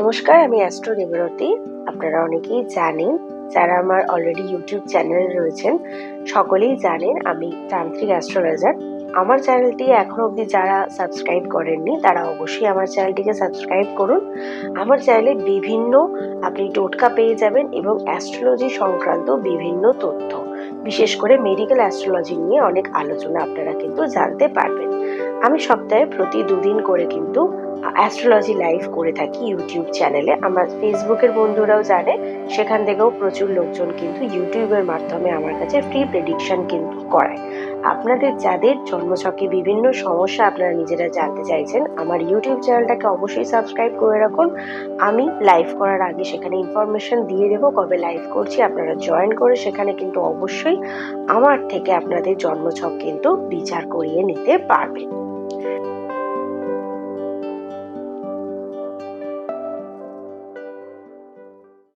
নমস্কার, আমি অ্যাস্ট্রো দেবরতী আপনারা অনেকেই জানেন, যারা আমার অলরেডি ইউটিউব চ্যানেলে রয়েছেন, সকলেই জানেন আমি তান্ত্রিক অ্যাস্ট্রোলজার আমার চ্যানেলটি এখনও অবধি যারা সাবস্ক্রাইব করেননি, তারা অবশ্যই আমার চ্যানেলটিকে সাবস্ক্রাইব করুন। আমার চ্যানেলে বিভিন্ন আপনি টোটকা পেয়ে যাবেন এবং অ্যাস্ট্রোলজি সংক্রান্ত বিভিন্ন তথ্য, বিশেষ করে মেডিকেল অ্যাস্ট্রোলজি নিয়ে অনেক আলোচনা আপনারা কিন্তু জানতে পারবেন। আমি সপ্তাহে প্রতি দুদিন করে কিন্তু অ্যাস্ট্রোলজি লাইভ করে থাকি ইউটিউব চ্যানেলে আমার ফেসবুকের বন্ধুরাও জানে, সেখান থেকেও প্রচুর লোকজন কিন্তু ইউটিউবের মাধ্যমে আমার কাছে ফ্রি প্রেডিকশন কিন্তু করায়। আপনাদের যাদের জন্মছকে বিভিন্ন সমস্যা আপনারা নিজেরা জানতে চাইছেন, আমার ইউটিউব চ্যানেলটাকে অবশ্যই সাবস্ক্রাইব করে রাখুন। আমি লাইভ করার আগে সেখানে ইনফরমেশন দিয়ে দেবো, কবে লাইভ করছি, আপনারা জয়েন করে সেখানে কিন্তু অবশ্যই আমার থেকে আপনাদের জন্মছক কিন্তু বিচার করিয়ে নিতে পারবেন।